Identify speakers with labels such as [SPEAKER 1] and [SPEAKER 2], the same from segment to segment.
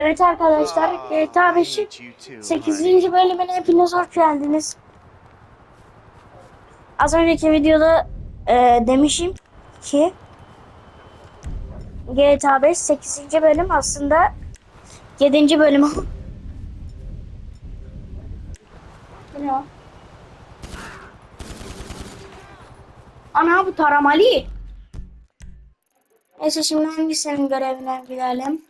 [SPEAKER 1] Evet arkadaşlar GTA 5'in 8. bölümüne hepiniz hoş geldiniz. Az önceki videoda e, demişim ki GTA 5 8. bölüm aslında 7. bölüm. Bu ne o? Ana bu taramalı. Neyse şimdi hangisinin görevine gidelim?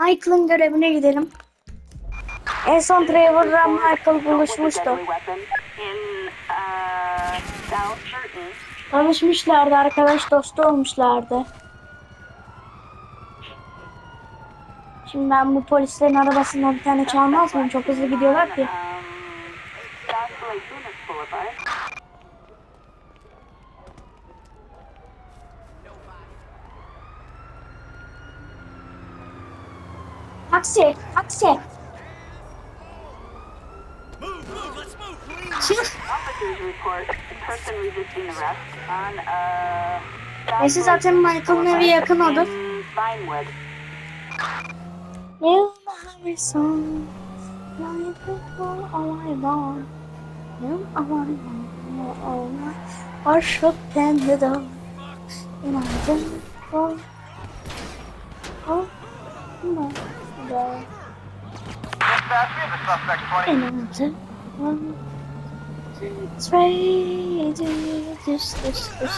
[SPEAKER 1] Michael'ın görevine gidelim. En son Trevor'la Michael buluşmuştu. Tanışmışlardı, arkadaş dostu olmuşlardı. Şimdi ben bu polislerin arabasından bir tane çalmaz mıyım? Çok hızlı gidiyorlar ki.
[SPEAKER 2] On uh, South
[SPEAKER 1] Neyse zaten Michael'ın evi yakın
[SPEAKER 2] Vinewood.
[SPEAKER 1] You my song, like before all I want. You are my all my worship and the door. And I don't go. Oh, no, It's ready to this, this, this, this.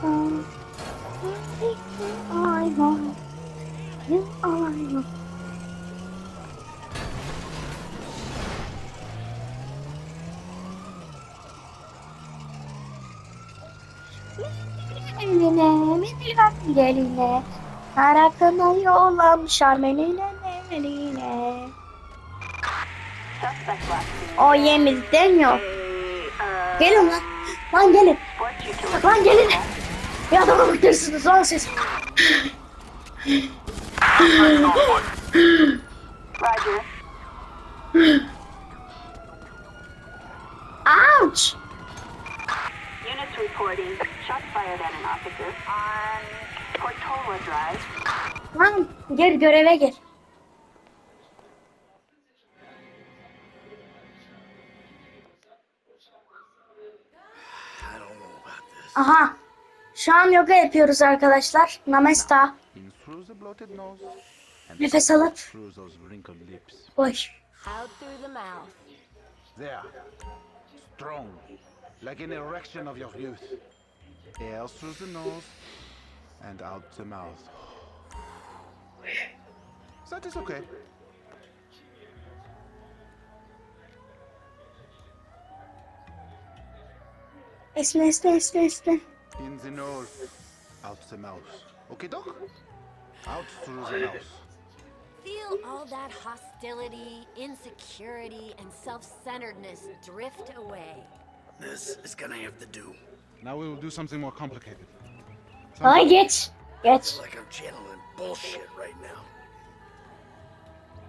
[SPEAKER 1] So. I want you I want Eline minilen geline Karakına yollamışlar menine menine
[SPEAKER 2] Suspect last seen
[SPEAKER 1] O yemedi demiyor. Gelin lan. Lan gelin. Lan gelin. Bir adamı bıktırsınız lan siz.
[SPEAKER 2] Roger.
[SPEAKER 1] Lan gel göreve gir Aha. Şu an yoga yapıyoruz arkadaşlar. Namesta. Nefes alıp boş.
[SPEAKER 3] There. Strong. Like an erection of your youth. Air through the nose and out the mouth. That is okay.
[SPEAKER 1] Esme esme esme esme.
[SPEAKER 3] In the nose, out the mouth. Okay, doc? Out through the mouth.
[SPEAKER 4] Feel all that hostility, insecurity, and self-centeredness drift away.
[SPEAKER 5] This is gonna have to do.
[SPEAKER 3] Now we will do something more complicated.
[SPEAKER 1] Ay geç. Geç.
[SPEAKER 5] Like I'm channeling bullshit right now.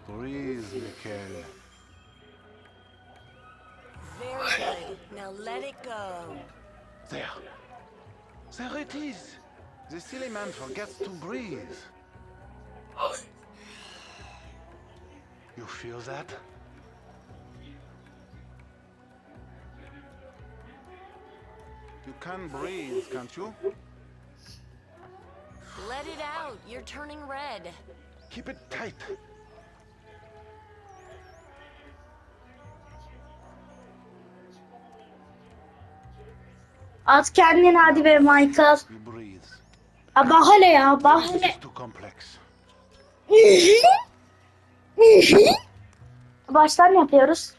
[SPEAKER 3] Breathe, Mikhail.
[SPEAKER 4] Very good. Now let it go.
[SPEAKER 3] There. There it is. The silly man forgets to breathe. You feel that? You can breathe, can't you?
[SPEAKER 4] Let it out. You're turning red.
[SPEAKER 3] Keep it tight.
[SPEAKER 1] At kendini hadi be Michael.
[SPEAKER 3] You breathe.
[SPEAKER 1] Ya bak hele ya bak hele.
[SPEAKER 3] is too complex.
[SPEAKER 1] Baştan yapıyoruz.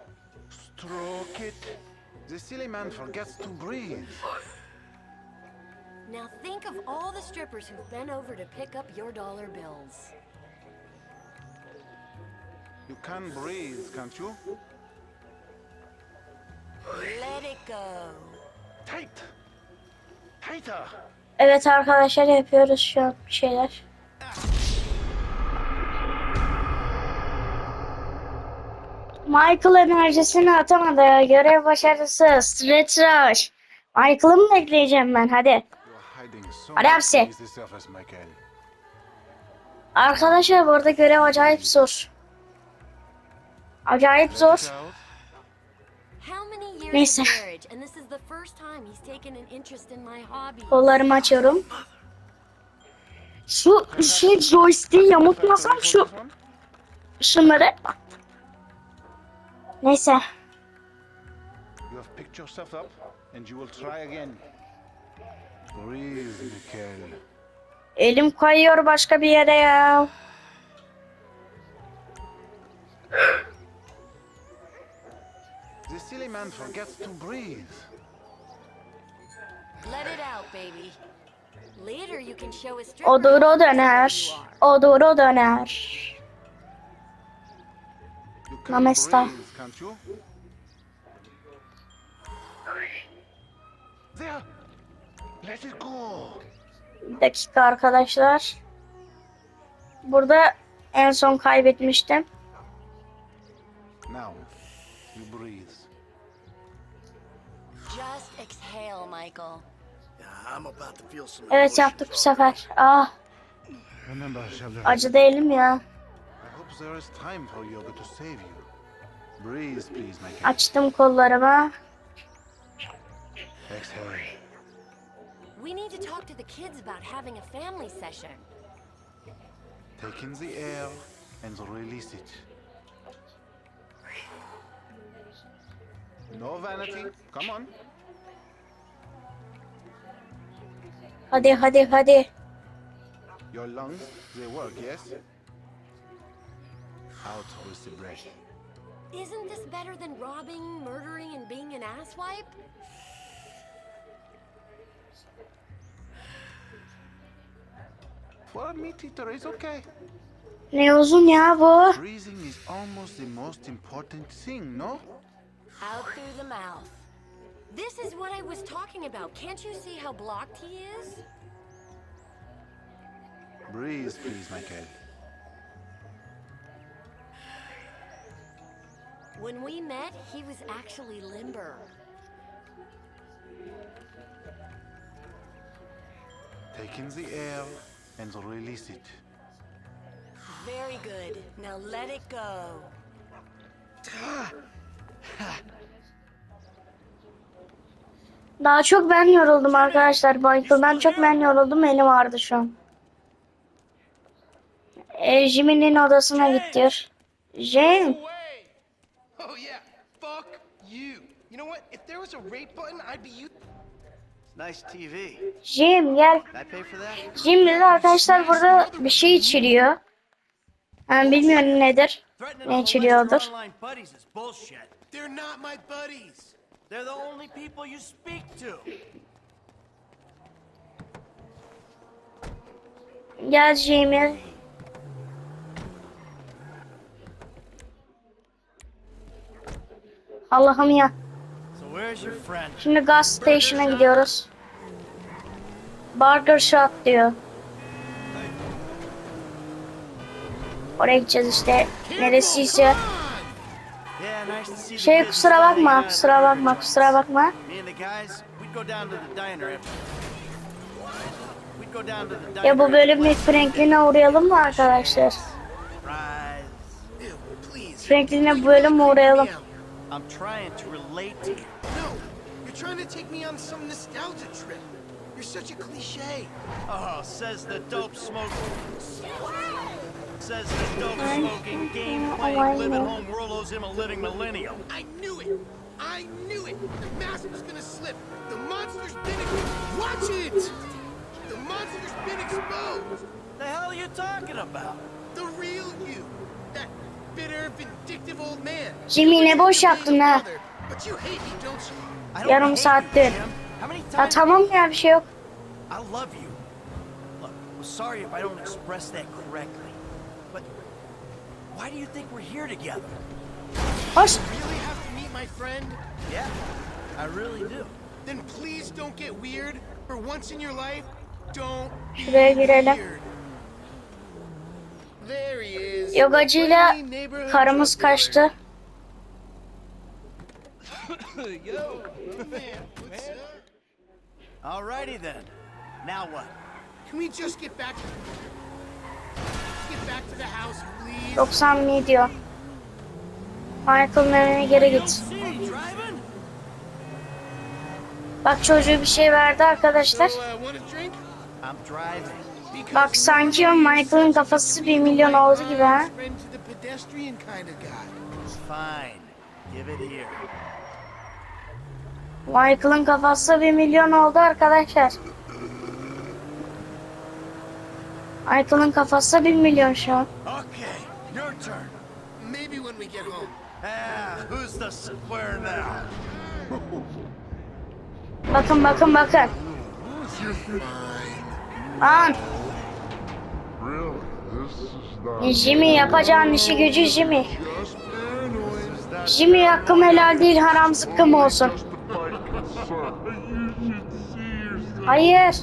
[SPEAKER 3] Stroke it. The silly man forgets to breathe.
[SPEAKER 4] Now think of all the strippers who've been over to pick up your dollar bills.
[SPEAKER 3] You can breathe, can't you?
[SPEAKER 4] Let it go.
[SPEAKER 3] Tight! Tighter!
[SPEAKER 1] Evet arkadaşlar yapıyoruz şu an şeyler. Michael enerjisini atamadı. Görev başarısı. Stretch rush. Michael'ı mı bekleyeceğim ben? Hadi. Hadi hapsi. Arkadaşlar bu arada görev acayip zor. Acayip zor. Neyse. Kollarımı açıyorum. Şu şey joystick'i yamultmasam
[SPEAKER 3] For
[SPEAKER 1] şu şunları. Neyse.
[SPEAKER 3] You have picked yourself up, and you will try again. Breathe, Michael.
[SPEAKER 1] Elim kayıyor başka bir yere ya.
[SPEAKER 3] The silly man forgets to breathe.
[SPEAKER 4] Let it out, baby. Later you can show a stripper
[SPEAKER 1] O döner. O doğru döner. Namesta. Bir dakika arkadaşlar. Burada en son kaybetmiştim.
[SPEAKER 3] Now, you breathe.
[SPEAKER 4] Just exhale, Michael.
[SPEAKER 5] Yeah, I'm about to feel some
[SPEAKER 1] Evet yaptık bu sefer. Ah acı değilim ya.
[SPEAKER 3] I hope there is time for yoga to save you.
[SPEAKER 1] Açtım kollarımı.
[SPEAKER 4] We need to talk to the kids about having a family session.
[SPEAKER 3] Take in the air and release it. No vanity. Come on.
[SPEAKER 1] Hadi hadi hadi.
[SPEAKER 3] Your lungs, they work, yes? Out with the breath.
[SPEAKER 4] Isn't this better than robbing, murdering, and being an asswipe?
[SPEAKER 3] For a meat eater, it's okay.
[SPEAKER 1] Ne uzun.
[SPEAKER 3] Breathing is almost the most important thing, no?
[SPEAKER 4] Out through the mouth. This is what I was talking about. Can't you see how blocked he is?
[SPEAKER 3] Breathe, please, Michael.
[SPEAKER 4] When we met, he was actually limber.
[SPEAKER 3] Take in the air and release it.
[SPEAKER 4] Very good. Now let it go.
[SPEAKER 1] Daha çok ben yoruldum arkadaşlar. Michael'dan çok ben yoruldum. Elim ağrıdı şu an. E, Jimmy'nin odasına git diyor. Jim.
[SPEAKER 6] way! Oh yeah, fuck you. You know what? If there was a rate button, I'd be you.
[SPEAKER 5] Nice TV.
[SPEAKER 1] Jim gel.
[SPEAKER 5] Can I pay for that?
[SPEAKER 1] Jim bize arkadaşlar burada bir şey içiriyor. Ben bilmiyorum nedir. Ne içiriyordur.
[SPEAKER 6] They're not my buddies.
[SPEAKER 7] They're the only people you speak to.
[SPEAKER 1] Gel Jimmy. Allah'ım ya.
[SPEAKER 7] So where's your friend?
[SPEAKER 1] Şimdi gas station'a gidiyoruz. Burger Shop diyor. Oraya gideceğiz işte. Neresiyse. Şey kusura bakma, kusura bakma, kusura bakma. Ya bu bölüm bir Franklin'e uğrayalım mı arkadaşlar? Franklin'e bu bölüm uğrayalım.
[SPEAKER 7] Trying to
[SPEAKER 6] take me on some nostalgia trip. You're such a cliche.
[SPEAKER 7] Oh, says the dope smoking. Says the dope smoking, game playing, live at home world owes him a living millennium.
[SPEAKER 6] I knew it. I knew it. The mask was gonna slip. The monster's been. exposed. Watch it. The monster's been exposed.
[SPEAKER 7] The hell are you talking about?
[SPEAKER 6] The real you. That bitter, vindictive old man.
[SPEAKER 1] Jimmy ne boş yaptın ha?
[SPEAKER 6] But you hate me, don't you?
[SPEAKER 1] Yarım saattir. Ya tamam ya bir şey yok.
[SPEAKER 7] I love you. Look, I'm sorry if I don't express that correctly. But why do you think we're here together?
[SPEAKER 1] Hoş.
[SPEAKER 6] Really have to meet my friend?
[SPEAKER 7] Yeah, I really do.
[SPEAKER 6] Then please don't get weird. For once in your life, don't be weird.
[SPEAKER 1] Yogacıyla
[SPEAKER 6] Friendly neighborhood
[SPEAKER 1] karımız
[SPEAKER 6] drug dealer.
[SPEAKER 1] kaçtı.
[SPEAKER 7] Alrighty then. Now what?
[SPEAKER 6] Can we just get back get back to the house, please?
[SPEAKER 1] 90 mi diyor. Michael'ın evine geri git. Bak çocuğu bir şey verdi arkadaşlar.
[SPEAKER 6] Uh,
[SPEAKER 1] Bak sanki Michael'ın kafası bir milyon oldu gibi ha.
[SPEAKER 7] Fine. Give it here.
[SPEAKER 1] Michael'ın kafası bir milyon oldu arkadaşlar. Michael'ın kafası bir milyon şu an.
[SPEAKER 7] Okay, your turn.
[SPEAKER 6] Maybe when we get home.
[SPEAKER 7] Ah, who's the square now?
[SPEAKER 1] Bakın bakın bakın. Lan Jimmy yapacağın işi gücü Jimmy. Jimmy hakkım helal değil haram zıkkım olsun. Hayır.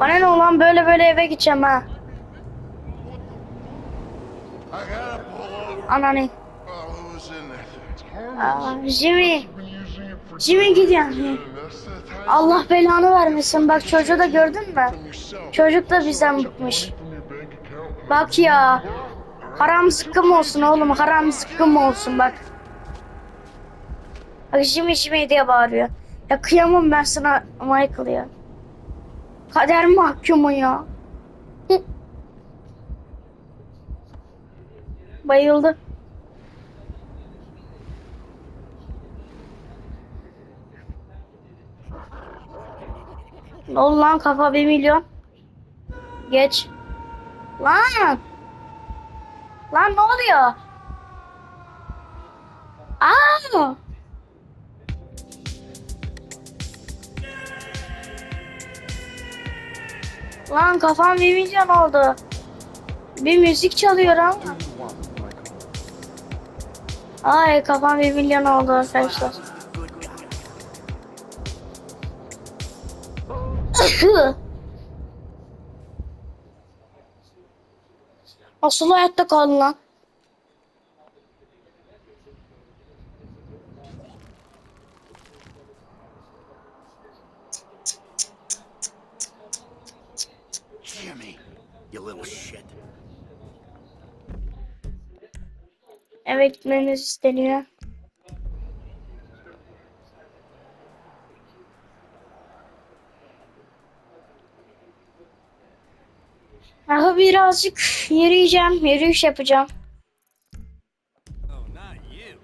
[SPEAKER 1] Bana ne olan böyle böyle eve gideceğim ha. Ananı. Aa, Jimmy. Jimmy gidiyor.
[SPEAKER 8] That's the time
[SPEAKER 1] Allah belanı vermesin. Bak çocuğu da gördün mü? Çocuk da bizden bıkmış. Bak ya. Haram zıkkım olsun oğlum. Haram zıkkım olsun bak. Jimmy Jimmy diye bağırıyor. Ya kıyamam ben sana Michael ya. Kader mahkumu ya. Bayıldı. Ne lan kafa bir milyon? Geç. Lan! Lan ne oluyor? Aa! Lan kafam bir milyon oldu. Bir müzik çalıyor ama. Ay kafam bir milyon oldu arkadaşlar. Asıl hayatta kaldın lan.
[SPEAKER 5] Jimmy, you little shit.
[SPEAKER 1] Eve gitmeniz isteniyor. Aha birazcık yürüyeceğim, yürüyüş yapacağım.
[SPEAKER 7] Oh, not you.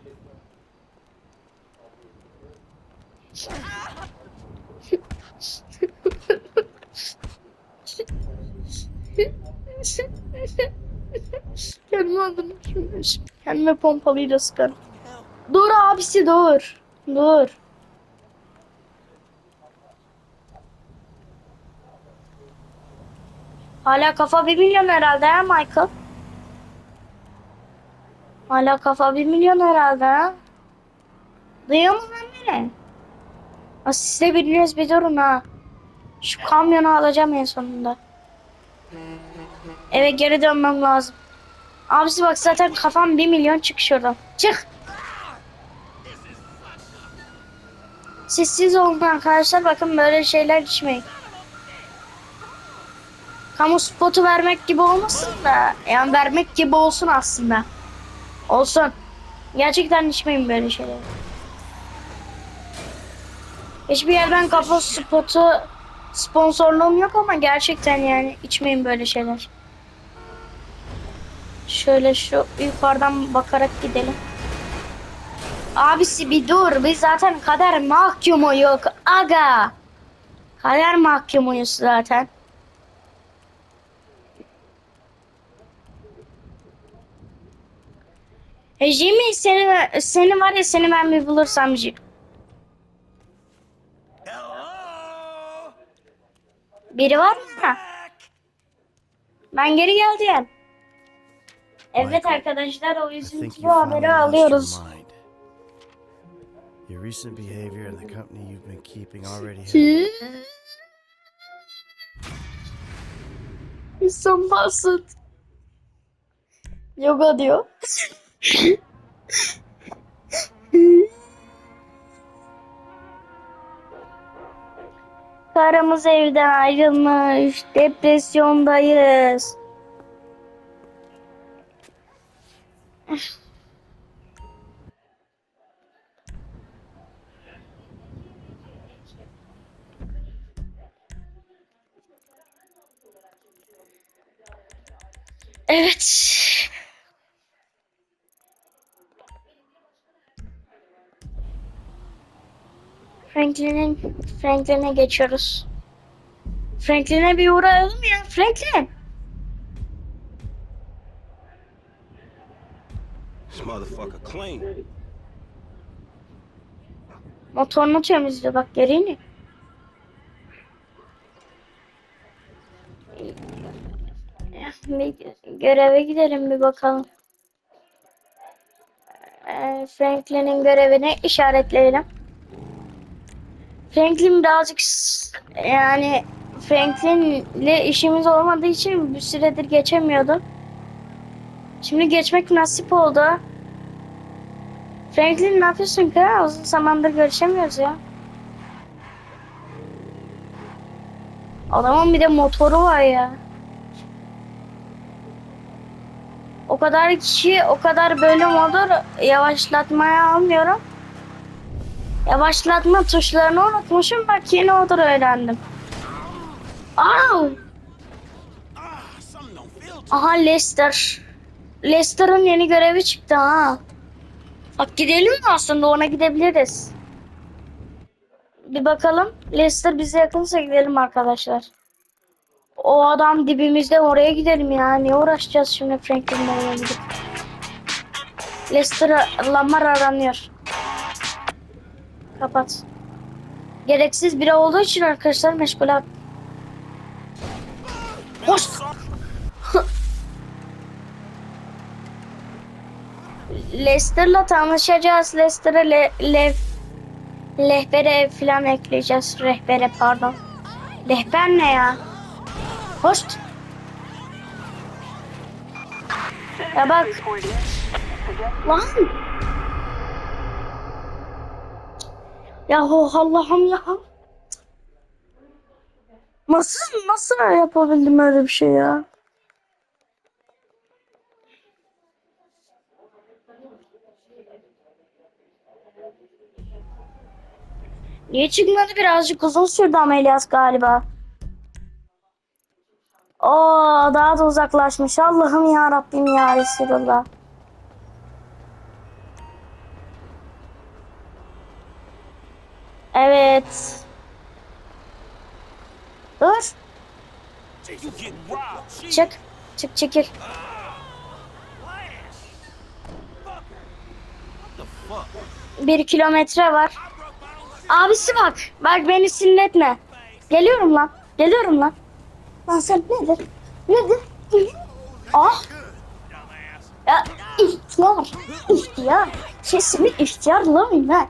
[SPEAKER 1] Kendime adını şimdi. Kendime pompalıyla sıkarım. Dur abisi dur. Dur. Hala kafa bir milyon herhalde ha Michael? Hala kafa bir milyon herhalde ha? Duyuyor musun Siz de biriniz bir durun ha. Şu kamyonu alacağım en sonunda. Eve geri dönmem lazım. Abisi bak zaten kafam bir milyon çık şuradan. Çık. Sessiz olun arkadaşlar. Bakın böyle şeyler içmeyin. Kamu spotu vermek gibi olmasın da. Yani vermek gibi olsun aslında. Olsun. Gerçekten içmeyin böyle şeyleri. Hiçbir yerden kafa spotu sponsorluğum yok ama gerçekten yani içmeyin böyle şeyler. Şöyle şu yukarıdan bakarak gidelim. Abisi bir dur. Biz zaten kader mahkumu yok. Aga. Kader mahkumuyuz zaten. E, Jimmy seni, seni var ya seni ben bir bulursam Jimmy. Biri var mı? Ben geri geldim. Evet arkadaşlar o
[SPEAKER 9] I think
[SPEAKER 1] üzüntülü
[SPEAKER 9] you finally
[SPEAKER 1] haberi
[SPEAKER 9] lost
[SPEAKER 1] alıyoruz.
[SPEAKER 9] your mind. Your recent behavior and the company you've been keeping already have
[SPEAKER 1] İnsan basit. Yoga diyor. Karımız evden ayrılmış. Depresyondayız. Evet. Franklin'in Franklin'e geçiyoruz. Franklin'e bir uğrayalım ya. Franklin.
[SPEAKER 5] Motherfucker clean.
[SPEAKER 1] Motorunu temizliyor bak gereğini. Göreve gidelim bir bakalım. Ee, Franklin'in görevini işaretleyelim. Franklin birazcık yani Franklin'le işimiz olmadığı için bir süredir geçemiyordu. Şimdi geçmek nasip oldu. Franklin ne yapıyorsun ki? Uzun zamandır görüşemiyoruz ya. Adamın bir de motoru var ya. O kadar kişi, o kadar böyle motor yavaşlatmaya almıyorum. Yavaşlatma tuşlarını unutmuşum. Bak yeni motor öğrendim. Au!
[SPEAKER 5] Ah,
[SPEAKER 1] Aha Lester. Lester'ın yeni görevi çıktı ha. Bak gidelim mi aslında ona gidebiliriz. Bir bakalım. Lester bize yakınsa gidelim arkadaşlar. O adam dibimizde oraya gidelim ya. Ne uğraşacağız şimdi Franklin'le oraya gidip. Lamar aranıyor. Kapat. Gereksiz biri olduğu için arkadaşlar meşgul at. Hoş. Leicester'la tanışacağız. Leicester'a le, le, lehbere falan ekleyeceğiz. Rehbere pardon. Lehber ne ya? Hoş. Ya bak. Lan. Yahu Allah'ım ya. Nasıl nasıl yapabildim öyle bir şey ya? Niye çıkmadı birazcık uzun sürdü ameliyat galiba. Oo daha da uzaklaşmış. Allah'ım ya Rabbim ya Resulullah. Evet. Dur. Çık. Çık çekil. Bir kilometre var. Abisi bak. Bak beni sinirletme. Geliyorum lan. Geliyorum lan. Lan sen nedir? Nedir? Ah. Ya ihtiyar. İhtiyar. Sesimi ihtiyarlamayın ben.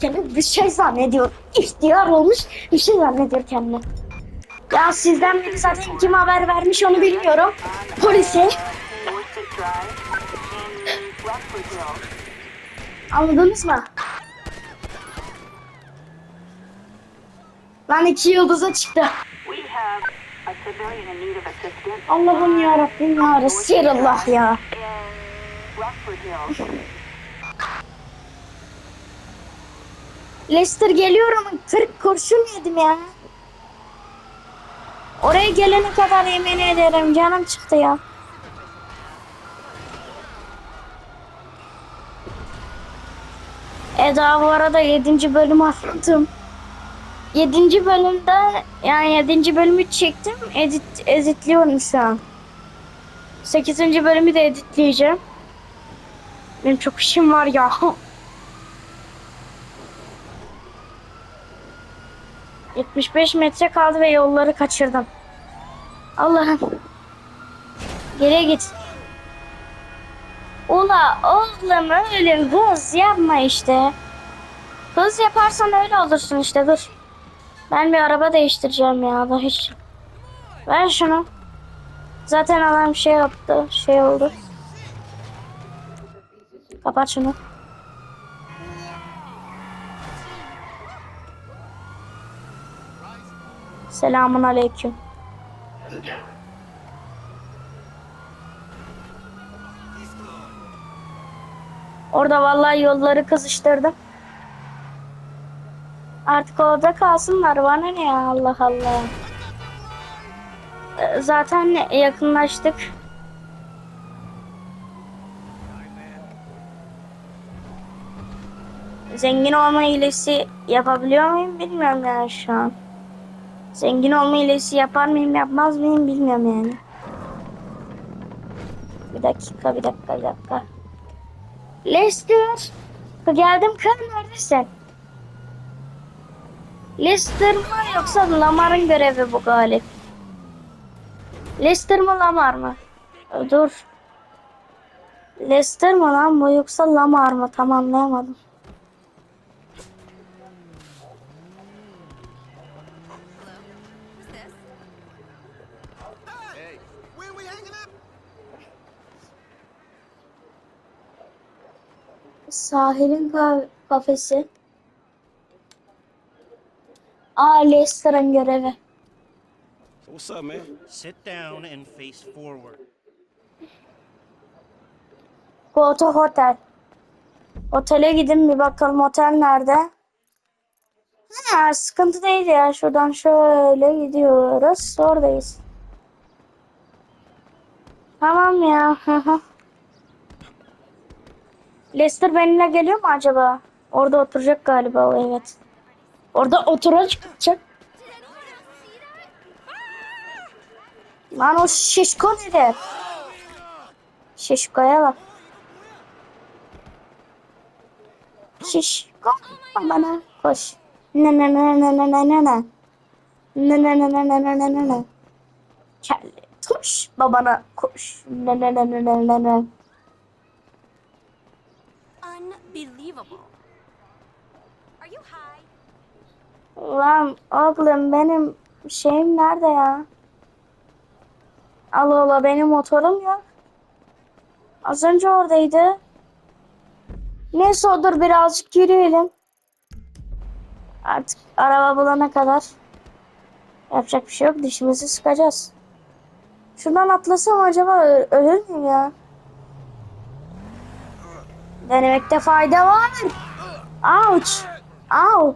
[SPEAKER 1] Kendini bir şey zannediyor. İhtiyar olmuş bir şey zannediyor kendini. Ya sizden biri zaten kim haber vermiş onu bilmiyorum. Polise. Anladınız mı? Lan iki yıldıza çıktı. Allah'ım ya Rabbim ya Resulallah ya. Lester geliyorum. 40 kurşun yedim ya. Oraya gelene kadar yemin ederim canım çıktı ya. Eda bu arada 7. bölüm atladım. 7. bölümde yani 7. bölümü çektim. Edit editliyorum şu an. 8. bölümü de editleyeceğim. Benim çok işim var ya. ...75 metre kaldı ve yolları kaçırdım. Allah'ım. Geriye git. Ula oğlum öyle hız yapma işte. Hız yaparsan öyle olursun işte dur. Ben bir araba değiştireceğim ya da hiç. Ver şunu. Zaten adam şey yaptı, şey oldu. Kapat şunu. Selamun aleyküm. Orada vallahi yolları kızıştırdım. Artık orada kalsınlar bana ne ya Allah Allah. Ee, Zaten yakınlaştık. Zengin olma hilesi yapabiliyor muyum bilmiyorum yani şu an. Zengin olma hilesi yapar mıyım yapmaz mıyım bilmiyorum yani. Bir dakika bir dakika bir dakika. Lester. Geldim kız neredesin? Lester mı yoksa Lamar'ın görevi bu galip? Lester mı Lamar mı? Dur. Lester mi lan bu yoksa Lamar mı? Tam Sahilin ka- kafesi. Aa Lester'ın görevi.
[SPEAKER 5] What's up, man?
[SPEAKER 7] Sit down and face forward.
[SPEAKER 1] Go to hotel. Otele gidin bir bakalım otel nerede? Ha, sıkıntı değil ya. Şuradan şöyle gidiyoruz. Oradayız. Tamam ya. Lester benimle geliyor mu acaba? Orada oturacak galiba o evet. Orada oturacak. Lan o şişko nedir? Şişkoya bak. Şişko bana koş. Ne ne ne ne ne ne ne ne. Ne ne ne ne ne ne ne ne ne. Kelle koş babana koş. Ne ne ne ne ne ne ne.
[SPEAKER 4] Unbelievable. Are you high?
[SPEAKER 1] Lan oğlum benim şeyim nerede ya? Allah Allah benim motorum yok. Az önce oradaydı. Neyse o dur birazcık yürüyelim. Artık araba bulana kadar yapacak bir şey yok. Dişimizi sıkacağız. Şuradan atlasam acaba ölür müyüm ya? Denemekte fayda var. Ouch. Au.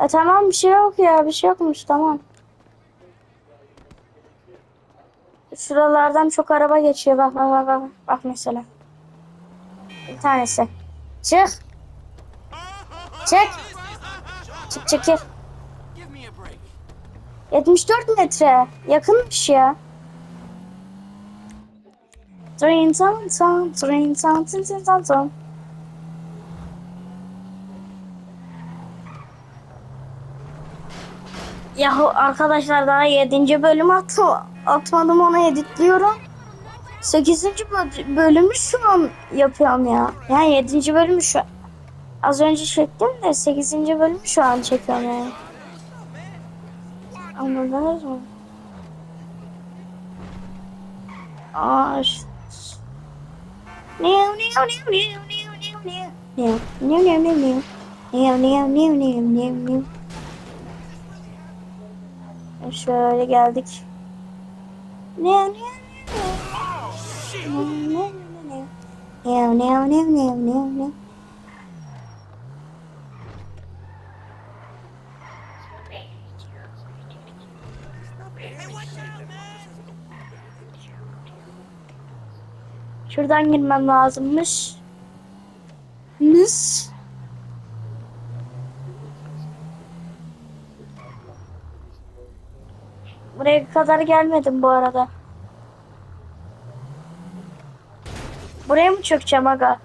[SPEAKER 1] E tamam bir şey yok ya bir şey yokmuş tamam. Şuralardan çok araba geçiyor bak bak bak bak, bak mesela. Bir tanesi. Çık. Çık. Çık çekil.
[SPEAKER 5] Give me a break.
[SPEAKER 1] 74 metre. Yakınmış ya. Trin tan tan, trin tan tin tin tan tan. Yahu arkadaşlar daha 7. bölüm atma, atmadım onu editliyorum. 8. bö- bölümü şu an yapıyorum ya. Yani 7. bölümü şu Az önce çektim de 8. bölümü şu an çekiyorum yani. Anladınız mı? Aa, şu- Niu niu niu niu niu niu niu. Niu niu niu niu niu. Niu niu niu niu niu niu. Şöyle geldik. Niu niu niu niu. Niu niu niu niu. Niu niu niu niu niu niu. Şuradan girmem lazımmış. Mis. Buraya kadar gelmedim bu arada. Buraya mı çökeceğim aga?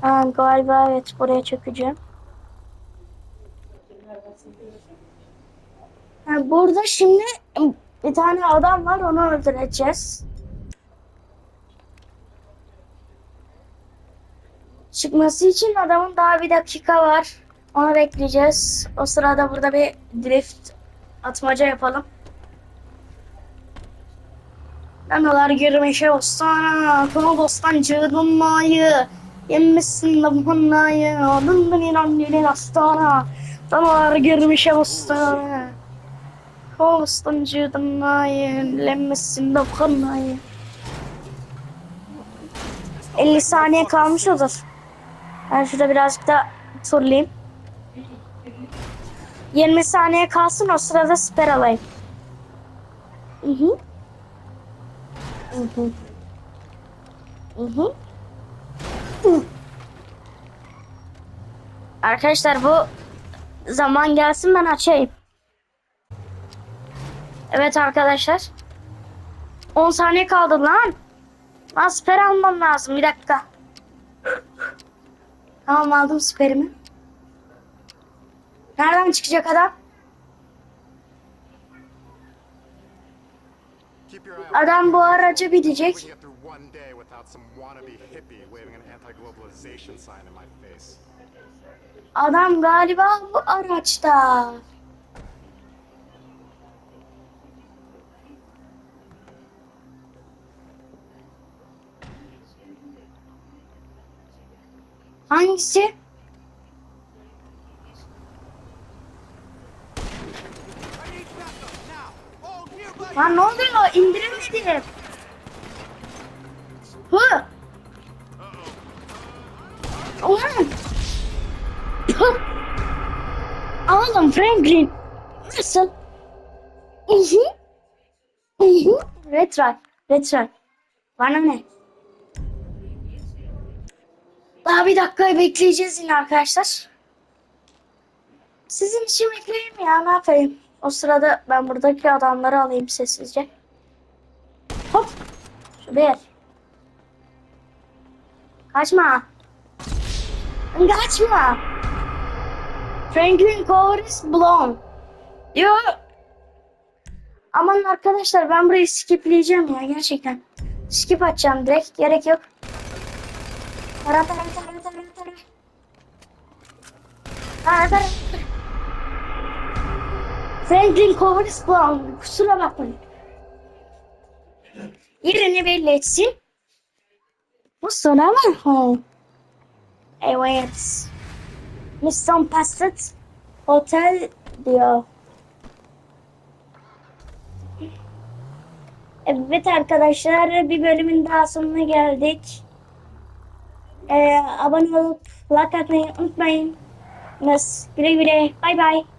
[SPEAKER 1] Ha, galiba evet buraya çökeceğim. Ha, burada şimdi bir tane adam var onu öldüreceğiz. Çıkması için adamın daha bir dakika var. Onu bekleyeceğiz. O sırada burada bir drift atmaca yapalım. Analar girmişe ostana, konu bostancı dolmayı. Yemişsin de buhannayı, adın beni randilin astana. Analar girmişe ostana. Dolmayı, yemişsin de buhannayı. 50 saniye kalmış olur. Ben şurada birazcık da turlayayım. 20 saniye kalsın o sırada siper alayım. Hı hı. Hı hı. Hı hı. Hı. Arkadaşlar bu zaman gelsin ben açayım. Evet arkadaşlar. 10 saniye kaldı lan. Lan siper almam lazım bir dakika. Tamam aldım siperimi. Nereden çıkacak adam? Adam bu araca binecek. Adam galiba bu araçta. Hangisi? Lan ne oluyor? İndiremedim. Hı. Ulan. Pıh. Oğlum Franklin. Nasıl? Hı hı. Hı hı. Retry. Retry. Bana ne? Daha bir dakika bekleyeceğiz yine arkadaşlar. Sizin için bekleyeyim ya ne yapayım? O sırada ben buradaki adamları alayım sessizce. Hop. Şu bir. Kaçma. Kaçma. Franklin cover is blown. Yo. Aman arkadaşlar ben burayı skipleyeceğim ya gerçekten. Skip atacağım direkt gerek yok. Tara tara tara tara tara. Tara tara. Franklin cover is blown. Kusura bakmayın. Yerini belli etsin. Bu sonra mı? Evet. Mission Passat Hotel diyor. Evet arkadaşlar bir bölümün daha sonuna geldik. Ee, abone olup like atmayı unutmayın. Güle güle. Bay bay.